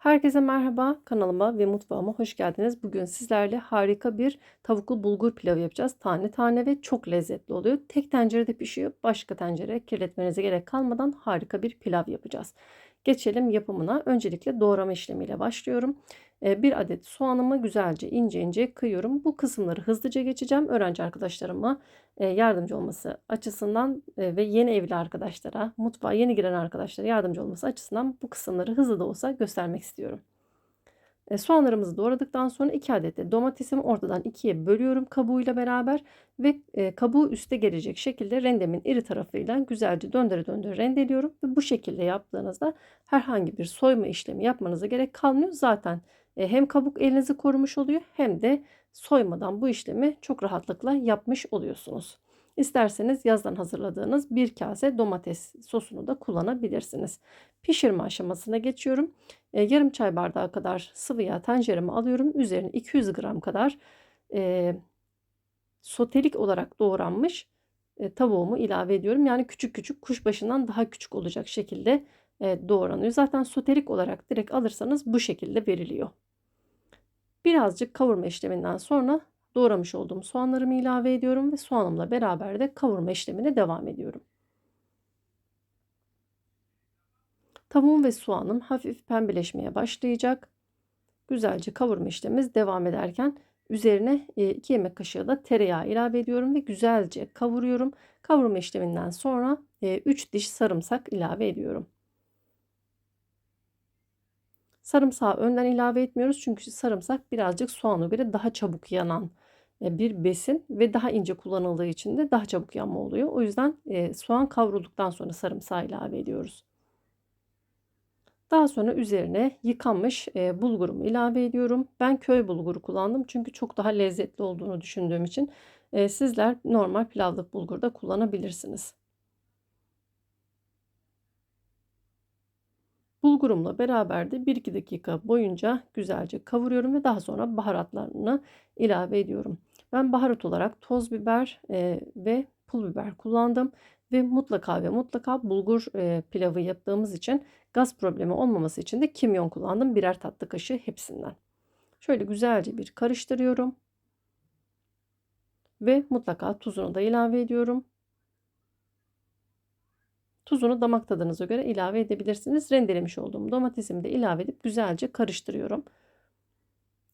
Herkese merhaba, kanalıma ve mutfağıma hoş geldiniz. Bugün sizlerle harika bir tavuklu bulgur pilavı yapacağız. Tane tane ve çok lezzetli oluyor. Tek tencerede pişiyor. Başka tencere kirletmenize gerek kalmadan harika bir pilav yapacağız. Geçelim yapımına. Öncelikle doğrama işlemiyle başlıyorum. Ee, bir adet soğanımı güzelce ince ince kıyıyorum. Bu kısımları hızlıca geçeceğim. Öğrenci arkadaşlarıma e, yardımcı olması açısından e, ve yeni evli arkadaşlara, mutfağa yeni giren arkadaşlara yardımcı olması açısından bu kısımları hızlı da olsa göstermek istiyorum. E, soğanlarımızı doğradıktan sonra 2 adet de domatesimi ortadan ikiye bölüyorum kabuğuyla beraber ve kabuğu üste gelecek şekilde rendemin iri tarafıyla güzelce döndüre döndüre rendeliyorum ve bu şekilde yaptığınızda herhangi bir soyma işlemi yapmanıza gerek kalmıyor. Zaten hem kabuk elinizi korumuş oluyor hem de soymadan bu işlemi çok rahatlıkla yapmış oluyorsunuz. İsterseniz yazdan hazırladığınız bir kase domates sosunu da kullanabilirsiniz. Pişirme aşamasına geçiyorum. E, yarım çay bardağı kadar sıvı yağ tencereme alıyorum. Üzerine 200 gram kadar e, sotelik olarak doğranmış e, tavuğumu ilave ediyorum. Yani küçük küçük kuşbaşından daha küçük olacak şekilde e, doğranıyor. Zaten sotelik olarak direkt alırsanız bu şekilde veriliyor. Birazcık kavurma işleminden sonra doğramış olduğum soğanlarımı ilave ediyorum ve soğanımla beraber de kavurma işlemine devam ediyorum. Tavuğum ve soğanım hafif pembeleşmeye başlayacak. Güzelce kavurma işlemimiz devam ederken üzerine 2 yemek kaşığı da tereyağı ilave ediyorum ve güzelce kavuruyorum. Kavurma işleminden sonra 3 diş sarımsak ilave ediyorum. Sarımsağı önden ilave etmiyoruz çünkü sarımsak birazcık soğana göre daha çabuk yanan e, bir besin ve daha ince kullanıldığı için de daha çabuk yanma oluyor. O yüzden e, soğan kavrulduktan sonra sarımsağı ilave ediyoruz. Daha sonra üzerine yıkanmış e, bulgurumu ilave ediyorum. Ben köy bulguru kullandım çünkü çok daha lezzetli olduğunu düşündüğüm için sizler normal pilavlık bulgur da kullanabilirsiniz. Bulgurumla beraber de 1-2 dakika boyunca güzelce kavuruyorum ve daha sonra baharatlarını ilave ediyorum. Ben baharat olarak toz biber e, ve pul biber kullandım ve mutlaka ve mutlaka bulgur e, pilavı yaptığımız için gaz problemi olmaması için de kimyon kullandım. Birer tatlı kaşığı hepsinden. Şöyle güzelce bir karıştırıyorum. Ve mutlaka tuzunu da ilave ediyorum. Tuzunu damak tadınıza göre ilave edebilirsiniz. Rendelemiş olduğum domatesimi de ilave edip güzelce karıştırıyorum.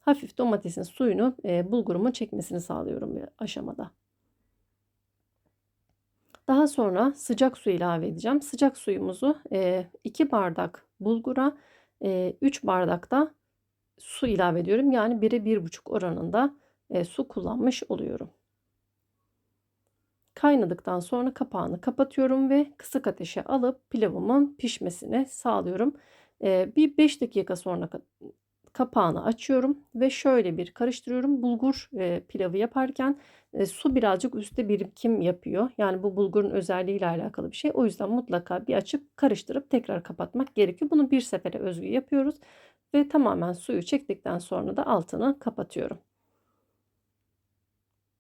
Hafif domatesin suyunu e, bulgurumun çekmesini sağlıyorum bir aşamada. Daha sonra sıcak su ilave edeceğim. Sıcak suyumuzu 2 e, bardak bulgura 3 e, bardak da su ilave ediyorum. Yani 1'e 1,5 oranında e, su kullanmış oluyorum. Kaynadıktan sonra kapağını kapatıyorum ve kısık ateşe alıp pilavımın pişmesini sağlıyorum. Bir 5 dakika sonra kapağını açıyorum ve şöyle bir karıştırıyorum. Bulgur e, pilavı yaparken e, su birazcık üstte birikim yapıyor. Yani bu bulgurun özelliğiyle alakalı bir şey. O yüzden mutlaka bir açıp karıştırıp tekrar kapatmak gerekiyor. Bunu bir sefere özgü yapıyoruz ve tamamen suyu çektikten sonra da altını kapatıyorum.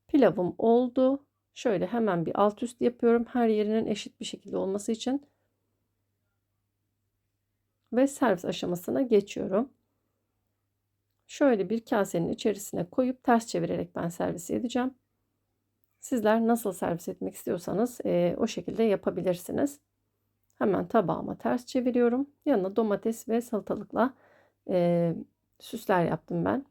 Pilavım oldu. Şöyle hemen bir alt üst yapıyorum. Her yerinin eşit bir şekilde olması için. Ve servis aşamasına geçiyorum. Şöyle bir kasenin içerisine koyup ters çevirerek ben servis edeceğim. Sizler nasıl servis etmek istiyorsanız e, o şekilde yapabilirsiniz. Hemen tabağıma ters çeviriyorum. Yanına domates ve salatalıkla e, süsler yaptım ben.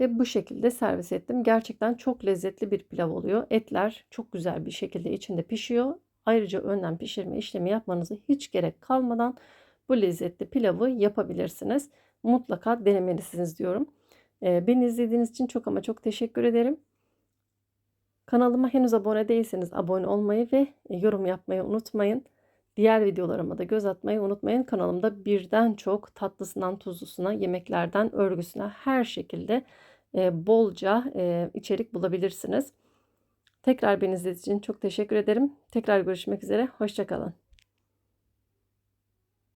Ve bu şekilde servis ettim. Gerçekten çok lezzetli bir pilav oluyor. Etler çok güzel bir şekilde içinde pişiyor. Ayrıca önden pişirme işlemi yapmanıza hiç gerek kalmadan bu lezzetli pilavı yapabilirsiniz mutlaka denemelisiniz diyorum. Beni izlediğiniz için çok ama çok teşekkür ederim. Kanalıma henüz abone değilseniz abone olmayı ve yorum yapmayı unutmayın. Diğer videolarıma da göz atmayı unutmayın. Kanalımda birden çok tatlısından tuzlusuna, yemeklerden örgüsüne her şekilde bolca içerik bulabilirsiniz. Tekrar beni izlediğiniz için çok teşekkür ederim. Tekrar görüşmek üzere. Hoşçakalın.